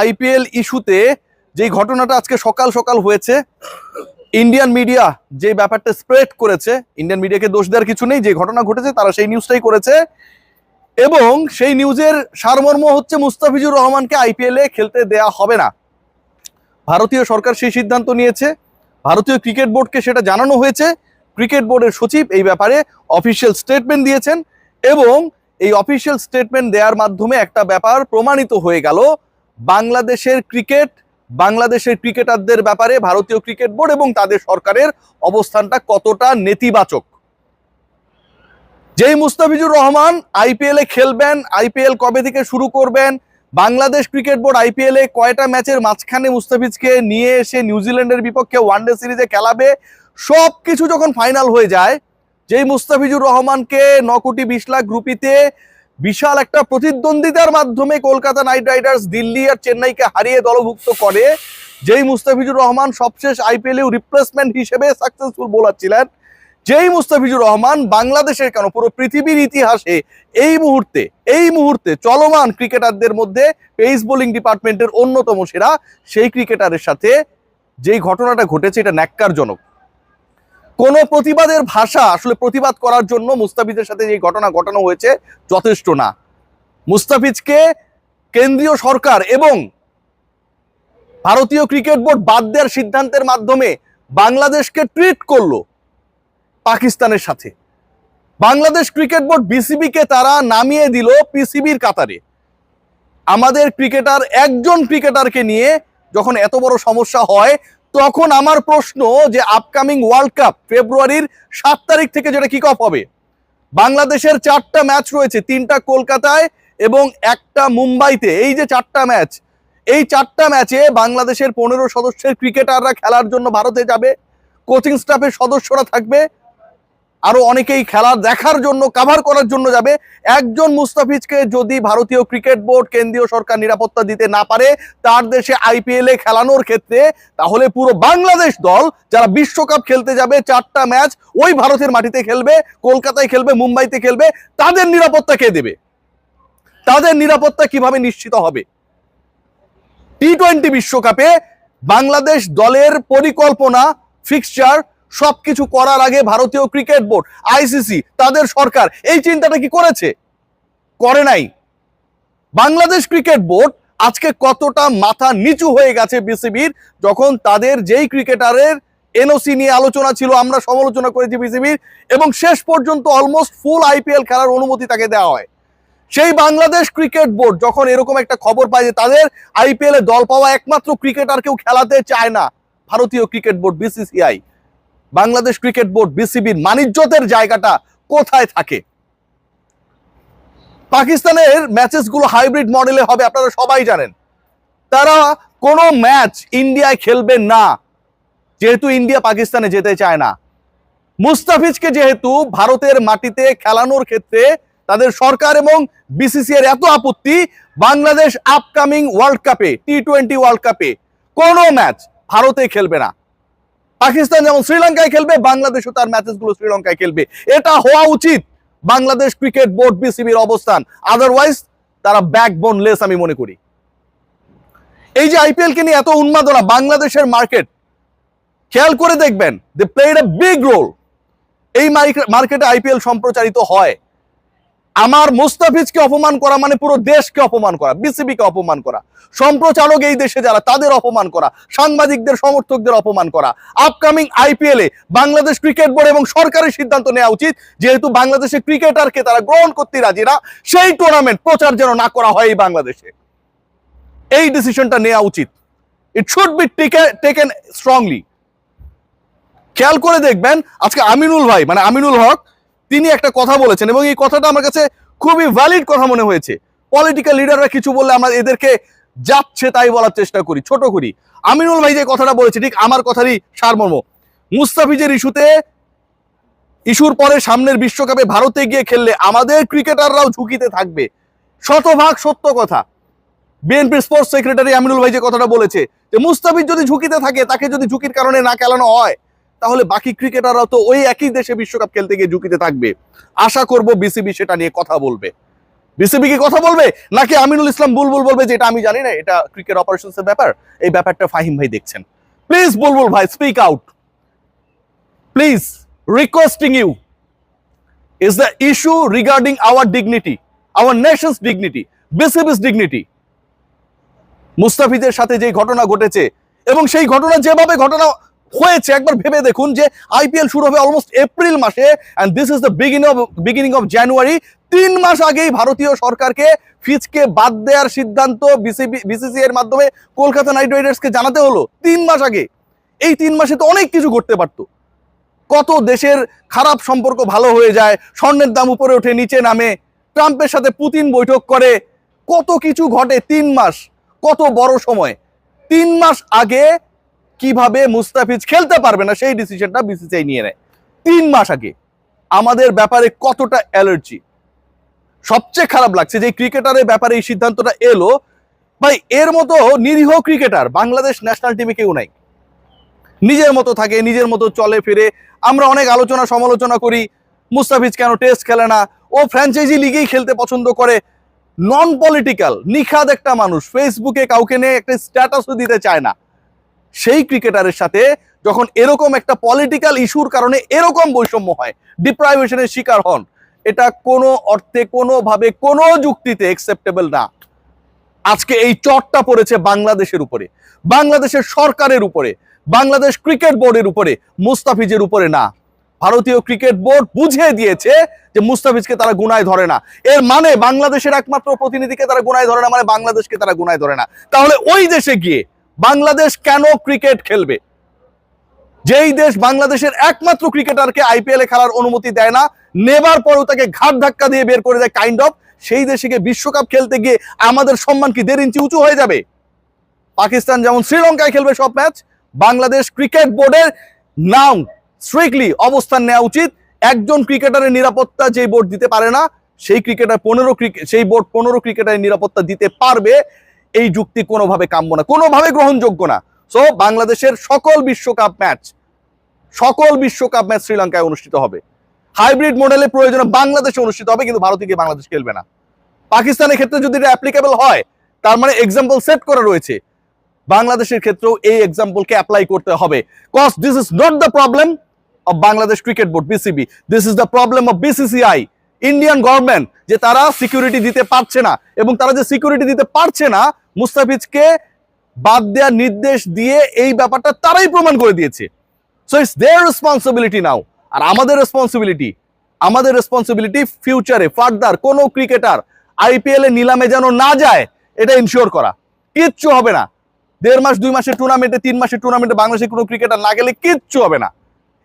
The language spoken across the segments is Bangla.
আইপিএল ইস্যুতে যেই ঘটনাটা আজকে সকাল সকাল হয়েছে ইন্ডিয়ান মিডিয়া যে ব্যাপারটা স্প্রেড করেছে ইন্ডিয়ান মিডিয়াকে দোষ দেওয়ার কিছু নেই, যে ঘটনা ঘটেছে তারা সেই নিউজটাই করেছে এবং সেই নিউজের সারমর্ম হচ্ছে মুস্তাফিজুর রহমানকে আইপিএল খেলতে দেয়া হবে না। ভারতীয় সরকার সেই সিদ্ধান্ত নিয়েছে, ভারতীয় ক্রিকেট বোর্ডকে সেটা জানানো হয়েছে, ক্রিকেট বোর্ডের সচিব এই ব্যাপারে অফিসিয়াল স্টেটমেন্ট দিয়েছেন এবং এই অফিসিয়াল স্টেটমেন্ট দেওয়ার মাধ্যমে একটা ব্যাপার প্রমাণিত হয়ে গেল বাংলাদেশের ক্রিকেট, বাংলাদেশের ক্রিকেটারদের ব্যাপারে ভারতীয় ক্রিকেট বোর্ড এবং তাদের সরকারের অবস্থানটা কতটা নেতিবাচক? যেই মুস্তাফিজুর রহমান আইপিএল খেলবেন, আইপিএল কবে থেকে শুরু করবেন? বাংলাদেশ ক্রিকেট বোর্ড আইপিএল কয়টা ম্যাচের মাঝখানে মুস্তাফিজকে নিয়ে এসে নিউজিল্যান্ডের বিপক্ষে ওয়ানডে সিরিজে খেলাবে? সব কিছু যখন ফাইনাল হয়ে যায়, যেই মুস্তাফিজুর রহমানকে ন কোটি বিশ লাখ রুপিতে বিশাল একটা প্রতিদ্বন্দ্বিতার মাধ্যমে কলকাতা নাইট রাইডার্স দিল্লি আর চেন্নাইকে হারিয়ে দলভুক্ত করে। যেই মুস্তাফিজুর রহমান সবশেষ আইপিএল এ রিপ্লেসমেন্ট হিসেবে সাকসেসফুল বোলার ছিলেন, যেই মুস্তাফিজুর রহমান বাংলাদেশের কেন পুরো পৃথিবীর ইতিহাসে এই মুহূর্তে এই মুহূর্তে চলমান ক্রিকেটারদের মধ্যে পেস বোলিং ডিপার্টমেন্টের অন্যতম সেরা সেই ক্রিকেটারের সাথে যেই ঘটনাটা ঘটেছে এটা ন্যাক্কারজনক। কোনো প্রতিবাদের ভাষা আসলে প্রতিবাদ করার জন্য মুস্তাফিজের সাথে যে ঘটনা ঘটানো হয়েছে যথেষ্ট না। মুস্তাফিজকে কেন্দ্রীয় সরকার এবং ভারতীয় ক্রিকেট বোর্ড বাদ দেওয়ার সিদ্ধান্তের মাধ্যমে বাংলাদেশকে ট্রিট করল পাকিস্তানের সাথে। বাংলাদেশ ক্রিকেট বোর্ড বিসিবিকে তারা নামিয়ে দিল পিসিবির কাতারে। আমাদের ক্রিকেটার একজন ক্রিকেটারকে নিয়ে যখন এত বড় সমস্যা হয় তখন আমার প্রশ্ন যে আপকামিং ওয়ার্ল্ড কাপ ফেব্রুয়ারির সাত তারিখ থেকে যেটা কিক অফ হবে। বাংলাদেশের চারটা ম্যাচ রয়েছে, তিনটা কলকাতায় এবং একটা মুম্বাইতে। এই যে চারটা ম্যাচ এই চারটা ম্যাচে বাংলাদেশের পনেরো সদস্যের ক্রিকেটাররা খেলার জন্য ভারতে যাবে কোচিং স্টাফের সদস্যরা থাকবে আরও অনেকেই খেলা দেখার জন্য কাভার করার জন্য যাবে। একজন মুস্তাফিজকে যদি ভারতীয় ক্রিকেট বোর্ড কেন্দ্রীয় সরকার নিরাপত্তা দিতে না পারে, তার দেশে আইপিএল খেলানোর ক্ষেত্রে, তাহলে পুরো বাংলাদেশ দল যারা বিশ্বকাপ খেলতে যাবে, চারটা ম্যাচ ওই ভারতের মাটিতে খেলবে, কলকাতায় খেলবে, মুম্বাইতে খেলবে, তাদের নিরাপত্তা কে দেবে? তাদের নিরাপত্তা কীভাবে নিশ্চিত হবে? টি টোয়েন্টি বিশ্বকাপে বাংলাদেশ দলের পরিকল্পনা ফিক্সচার সবকিছু করার আগে ভারতীয় ক্রিকেট বোর্ড আইসিসি তাদের সরকার এই চিন্তাটা কি করেছে? করে নাই। বাংলাদেশ ক্রিকেট বোর্ড আজকে কতটা মাথা নিচু হয়ে গেছে বিসিবির, যখন তাদের যেই ক্রিকেটারের এনওসি নিয়ে আলোচনা ছিল, আমরা সমালোচনা করেছি বিসিবির, এবং শেষ পর্যন্ত অলমোস্ট ফুল আইপিএল খেলার অনুমতি তাকে দেওয়া হয়। সেই বাংলাদেশ ক্রিকেট বোর্ড যখন এরকম একটা খবর পায় যে তাদের আইপিএল দল পাওয়া একমাত্র ক্রিকেটার কেউ খেলাতে চায় না, ভারতীয় cricket board BCCI Bangladesh cricket board বিসিবির মানিজ্যতের জায়গাটা কোথায় থাকে? পাকিস্তানের ম্যাচেসগুলো হাইব্রিড মডেলে হবে, আপনারা সবাই জানেন। তারা কোনো ম্যাচ ইন্ডিয়ায় খেলবে না, যেহেতু ইন্ডিয়া পাকিস্তানে যেতে চায় না। মুস্তাফিজকে যেহেতু ভারতের মাটিতে খেলানোর ক্ষেত্রে তাদের সরকার এবং বিসিসি এর এত আপত্তি, বাংলাদেশ আপকামিং ওয়ার্ল্ড কাপে টি টোয়েন্টি ওয়ার্ল্ড কাপে কোনো ম্যাচ ভারতে খেলবে না। পাকিস্তান যেমন শ্রীলঙ্কায় খেলবে, বাংলাদেশও তার ম্যাচেসগুলো শ্রীলঙ্কায় খেলবে। এটা হওয়া উচিত। বাংলাদেশ ক্রিকেট বোর্ড বিসিবির অবস্থান। আদারওয়াইজ তারা ব্যাকবোন লেস আমি মনে করি। এই যে আইপিএল কে নিয়ে এত উন্মাদনা, বাংলাদেশের মার্কেট খেয়াল করে দেখবেন they played a big role এই মার্কেটে আইপিএল সম্প্রচারিত হয়। আমার মুস্তাফিজকে অপমান করা মানে পুরো দেশকে অপমান করা, বিসিবিকে অপমান করা, সম্প্রচারক এই দেশে যারা, তাদের অপমান করা, সাংবাদিকদের, সমর্থকদের অপমান করা। আপকামিং আইপিএল এ বাংলাদেশ ক্রিকেট বোর্ড এবং সরকারের সিদ্ধান্ত নেওয়া উচিত, যেহেতু বাংলাদেশের ক্রিকেটারকে তারা গ্রহণ করতে রাজি না, সেই টুর্নামেন্ট প্রচার যেন না করা হয় এই বাংলাদেশে। এই ডিসিশনটা নেওয়া উচিত। It should be taken strongly খেয়াল করে দেখবেন, আজকে আমিনুল ভাই মানে আমিনুল হক তিনি একটা কথা বলেছেন এবং এই কথাটা আমার কাছে খুবই ভ্যালিড কথা মনে হয়েছে। পলিটিক্যাল লিডাররা কিছু বললে আমরা এদেরকে যাচ্ছে তাই বলার চেষ্টা করি, ছোট করি। আমিনুল ভাই যে কথাটা বলেছে, ঠিক আমার কথারই সারমর্ম। মুস্তাফিজের ইস্যুতে ইস্যুর পরে সামনের বিশ্বকাপে ভারতে গিয়ে খেললে আমাদের ক্রিকেটাররাও ঝুঁকিতে থাকবে। শতভাগ সত্য কথা। বিএনপির স্পোর্টস সেক্রেটারি আমিনুল ভাই যে কথাটা বলেছে, যে মুস্তাফিজ যদি ঝুঁকিতে থাকে, তাকে যদি ঝুঁকির কারণে না খেলানো হয় তাহলে বাকি ক্রিকেটাররাও তো ওই একই দেশে বিশ্বকাপ খেলতে গিয়ে ঝুঁকিতে থাকবে। আশা করব বিসিবি সেটা নিয়ে কথা বলবে। বিসিবি কি কথা বলবে? নাকি আমিনুল ইসলাম বুলবুল বলবে যে এটা আমি জানি না, এটা ক্রিকেট অপারেশনস এর ব্যাপার? এই ব্যাপারটা ফাহিম ভাই দেখছেন। প্লিজ বুলবুল ভাই speak out please requesting you is the issue regarding our dignity our nation's dignity BCB's dignity মুস্তাফিজের সাথে যে ঘটনা ঘটেছে, এবং সেই ঘটনা যেভাবে ঘটনা হয়েছে। একবার ভেবে দেখুন যে আইপিএল শুরু হবে অলমোস্ট এপ্রিল মাসে and this is the beginning of beginning of January তিন মাস আগেই ভারতীয় সরকারকে ফিজকে বাদ দেওয়ার সিদ্ধান্ত বিসিবি এর মাধ্যমে কলকাতা নাইট রাইডার্সকে জানাতে হলো তিন মাস আগে। এই তিন মাসে তো অনেক কিছু ঘটতে পারতো। কত দেশের খারাপ সম্পর্ক ভালো হয়ে যায়, স্বর্ণের দাম উপরে ওঠে নিচে নামে, ট্রাম্পের সাথে পুতিন বৈঠক করে, কত কিছু ঘটে তিন মাস, কত বড় সময়। তিন মাস আগে কীভাবে মুস্তাফিজ খেলতে পারবে না, সেই ডিসিশনটা বিসিসিআই নিয়ে নেয়। তিন মাস আগে আমাদের ব্যাপারে কতটা অ্যালার্জি সবচেয়ে খারাপ লাগছে যে ক্রিকেটারের ব্যাপারে এই সিদ্ধান্তটা এলো। ভাই, এর মতো নিরীহ ক্রিকেটার বাংলাদেশ ন্যাশনাল টিমে কেউ নাই। নিজের মতো থাকে, নিজের মতো চলে, ফিরে। আমরা অনেক আলোচনা, সমালোচনা করি। মুস্তাফিজ কেন টেস্ট খেলে না? ও ফ্র্যাঞ্চাইজি লিগেই খেলতে পছন্দ করে। নন পলিটিক্যাল নিখাদ একটা মানুষ। ফেসবুকে কাউকে নিয়ে একটা স্ট্যাটাসও দিতে চায় না। সেই ক্রিকেটারের সাথে যখন এরকম একটা পলিটিক্যাল ইস্যুর কারণে এরকম বৈষম্য হয় ডিপ্রাইভেশনের শিকার হন, এটা কোনো অর্থে, কোনোভাবে, কোনো যুক্তিতে একসেপ্টেবল না। আজকে এই চটটা পড়েছে বাংলাদেশের উপরে, বাংলাদেশের সরকারের উপরে, বাংলাদেশ ক্রিকেট বোর্ডের উপরে, মুস্তাফিজের উপরে না। ভারতীয় ক্রিকেট বোর্ড বুঝিয়ে দিয়েছে যে মুস্তাফিজকে তারা গুনায় ধরে না। এর মানে বাংলাদেশের একমাত্র প্রতিনিধিকে তারা গুনায় ধরে না মানে বাংলাদেশকে তারা গুনায় ধরে না। তাহলে ওই দেশে গিয়ে বাংলাদেশ কেন ক্রিকেট খেলবে? যেই দেশ বাংলাদেশের একমাত্র ক্রিকেটারকে আইপিএল খেলার অনুমতি দেয় না, নেবার পরও তাকে ঘাট ধাক্কা দিয়ে বের করে দেয় কাইন্ড অফ সেই দেশে গিয়ে বিশ্বকাপ খেলতে গিয়ে আমাদের সম্মান কি দেড় ইঞ্চি উঁচু হয়ে যাবে? পাকিস্তান যেমন শ্রীলঙ্কায় খেলবে সব ম্যাচ, বাংলাদেশ ক্রিকেট বোর্ডের নাম স্ট্রিক্টলি অবস্থান নেওয়া উচিত। একজন ক্রিকেটারের নিরাপত্তা যে বোর্ড দিতে পারে না, সেই ক্রিকেটার পনেরো সেই বোর্ড পনেরো ক্রিকেটারের নিরাপত্তা দিতে পারবে। এই যুক্তি কোনোভাবে কাম্য না, কোনোভাবে গ্রহণযোগ্য না। সো বাংলাদেশের সকল বিশ্বকাপ ম্যাচ সকল বিশ্বকাপ ম্যাচ শ্রীলঙ্কায় অনুষ্ঠিত হবে। হাইব্রিড মডেলে প্রয়োজনে বাংলাদেশে অনুষ্ঠিত হবে, কিন্তু ভারতে গিয়ে বাংলাদেশ খেলবে না। পাকিস্তানের ক্ষেত্রে যদি এটা অ্যাপ্লিকেবল হয়, তার মানে এক্সাম্পল সেট করা রয়েছে। বাংলাদেশের ক্ষেত্রেও এই এক্সাম্পলকে অ্যাপ্লাই করতে হবে। Cause this is not the problem of Bangladesh cricket board BCB this is the problem of BCCI Indian government যে তারা সিকিউরিটি দিতে পারছে না, এবং তারা যে সিকিউরিটি দিতে পারছে না মুস্তাফিজকে বাদ দেওয়ার নির্দেশ দিয়ে এই ব্যাপারটা তারাই প্রমাণ করে দিয়েছে। So it's their responsibility now আর আমাদের রেসপন্সিবিলিটি আমাদের রেসপন্সিবিলিটি ফিউচারে ফার্দার কোনো ক্রিকেটার আইপিএল এ নিলামে যেন না যায়, এটা ইনশিওর করা। কিচ্ছু হবে না। দেড় মাস, দুই মাসের টুর্নামেন্টে তিন মাসের টুর্নামেন্টে বাংলাদেশের কোনো ক্রিকেটার না গেলে কিচ্ছু হবে না।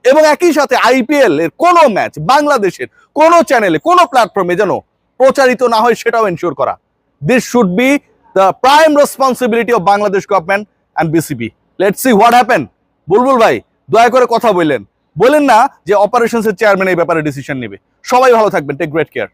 এবং একই সাথে আইপিএল এর কোনো ম্যাচ বাংলাদেশের কোনো চ্যানেলে কোনো প্ল্যাটফর্মে যেন প্রচারিত না হয়, সেটাও এনশিওর করা। This should be the prime responsibility of Bangladesh government and BCB let see what happen Bulbul ভাই, দয়া করে কথা বললেন। বললেন না যে অপারেশনসের চেয়ারম্যান এই ব্যাপারে ডিসিশন নেবে। সবাই ভালো থাকবেন টেক গ্রেট কেয়ার